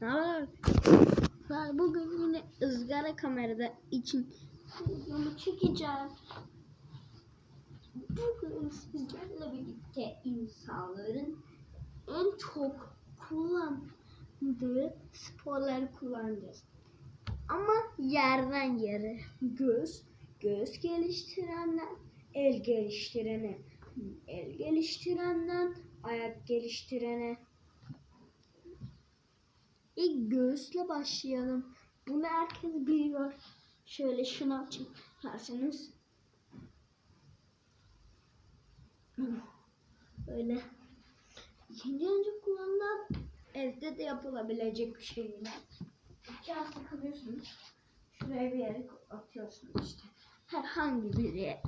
Ne? Ben Bugün yine ızgara kamerada için videomu çekeceğim. Bugün sizlerle birlikte insanların en çok kullandığı sporları kullanacağız. Ama yerden yere göz, göz geliştirenden el geliştirene, el geliştirenden ayak geliştirene. İlk göğüsle başlayalım. Bunu herkes biliyor. Şöyle şunu açayım isterseniz. Böyle. İkinci önce kullanılan evde de yapılabilecek bir şey yine. Kağıt takılıyorsunuz. Şuraya bir yere atıyorsunuz işte. Herhangi bir yere.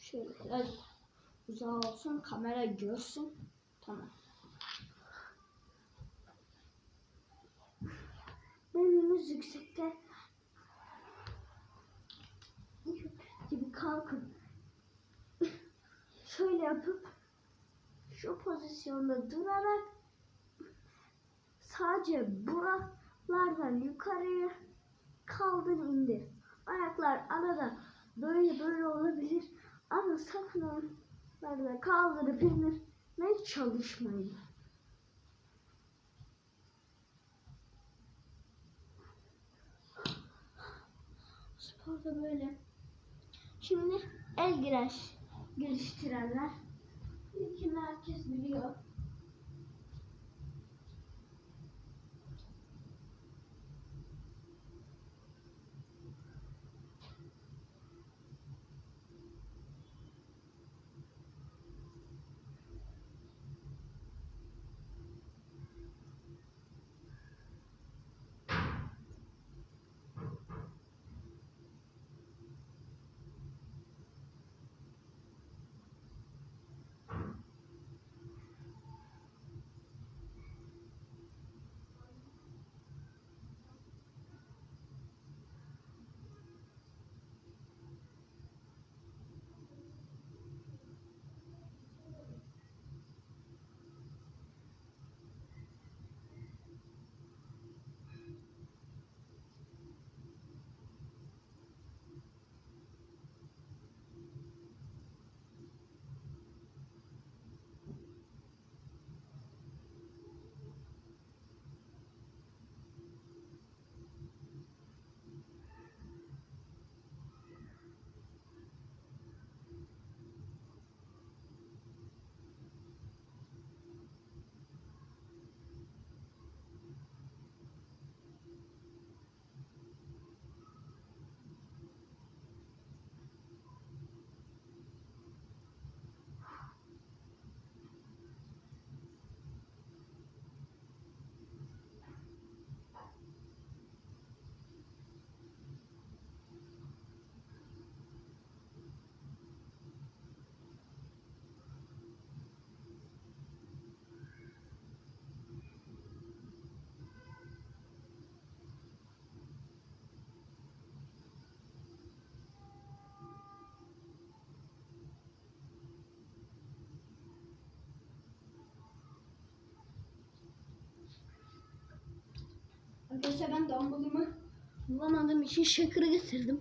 Şöyle biraz uzağa olsun kamera görsün. Tamam. Boynunuz yüksekte. Gibi kalkın. Şöyle yapıp şu pozisyonda durarak sadece buralardan yukarıya kaldır indir. Ayaklar arada böyle böyle olabilir ama sakın onları kaldırıp indirmeye çalışmayın. Sporda böyle. Şimdi el güreş geliştirenler. İlkini herkes biliyor. Arkadaşlar ben dumbbell'ımı bulamadığım için shaker'ı getirdim.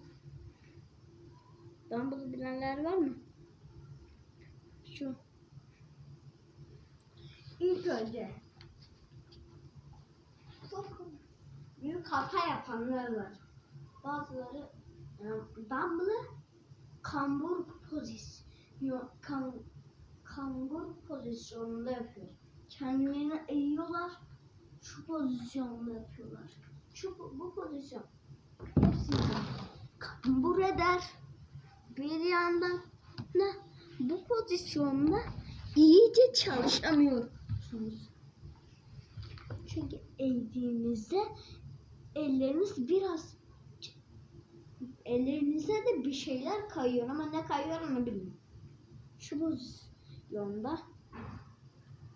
Dumbbell bilenler var mı? Şu. İlk önce çok büyük hata yapanlar var. Bazıları e, dumbbell'ı kambur pozisyon kan, kambur pozisyonunda yapıyor. Kendilerini eğiyorlar şu pozisyonda yapıyorlar. Şu bu pozisyon. Hepsini eder. Bir yandan ne bu pozisyonda iyice çalışamıyorsunuz. Çünkü eğdiğinizde elleriniz biraz ellerinize de bir şeyler kayıyor ama ne kayıyor onu bilmiyorum. Şu pozisyonda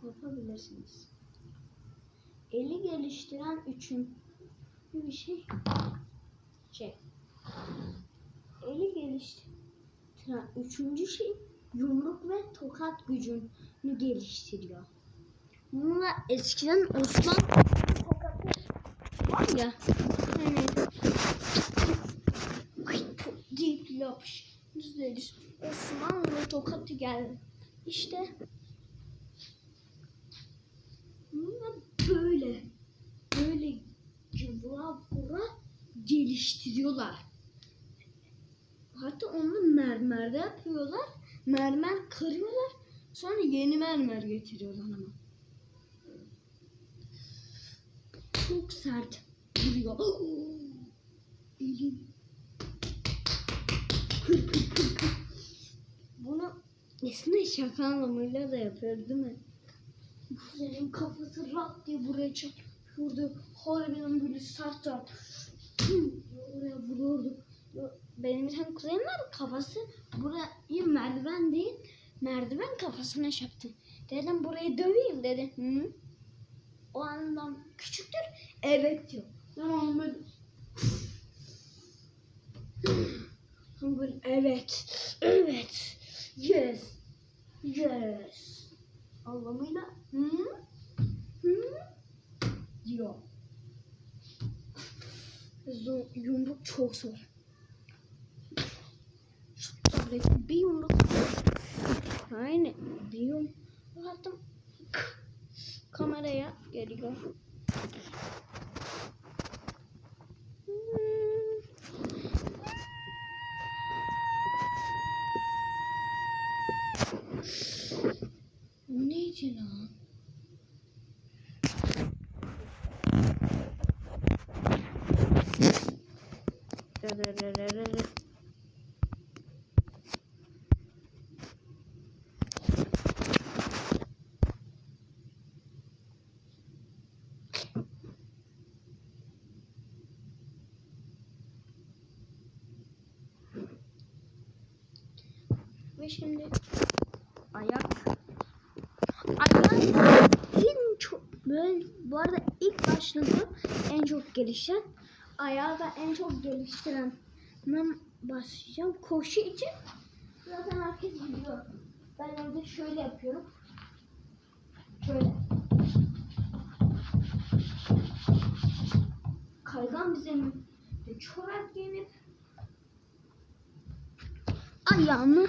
yapabilirsiniz eli geliştiren üçün bir şey şey eli geliştiren üçüncü şey yumruk ve tokat gücünü geliştiriyor. Bununla eskiden Osman tokatı ya. Hani deyip yapış. Düzleriz. Osmanlı tokatı geldi. İşte bunlar böyle böyle vura vura geliştiriyorlar. Hatta onu mermerde yapıyorlar. Mermer kırıyorlar. Sonra yeni mermer getiriyorlar ama. Çok sert vuruyor. Elim. Bunu aslında şaka anlamıyla da yapıyor değil mi? Senin kafası rat diye buraya çak. Şurada harbiden böyle sert sert. Oraya vururdu. Benim bir tane kuzenim var kafası burayı merdiven değil merdiven kafasına çaktı. Dedim burayı döveyim dedi. Hı? O andan küçüktür evet diyor. Ben böyle evet evet yes yes anlamıyla hı hı diyor. Zor, yumruk çok zor. Böyle bir yumruk. Aynen bir yumruk attım. Kameraya geliyor. Neydi lan? Ve şimdi ayak ayak en çok böyle bu arada ilk başladı en çok gelişen ayağı da en çok geliştiren başlayacağım. Koşu için zaten herkes biliyor. Ben orada şöyle yapıyorum. Şöyle. Kaygan bir zeminde çorap giyinip ayağımı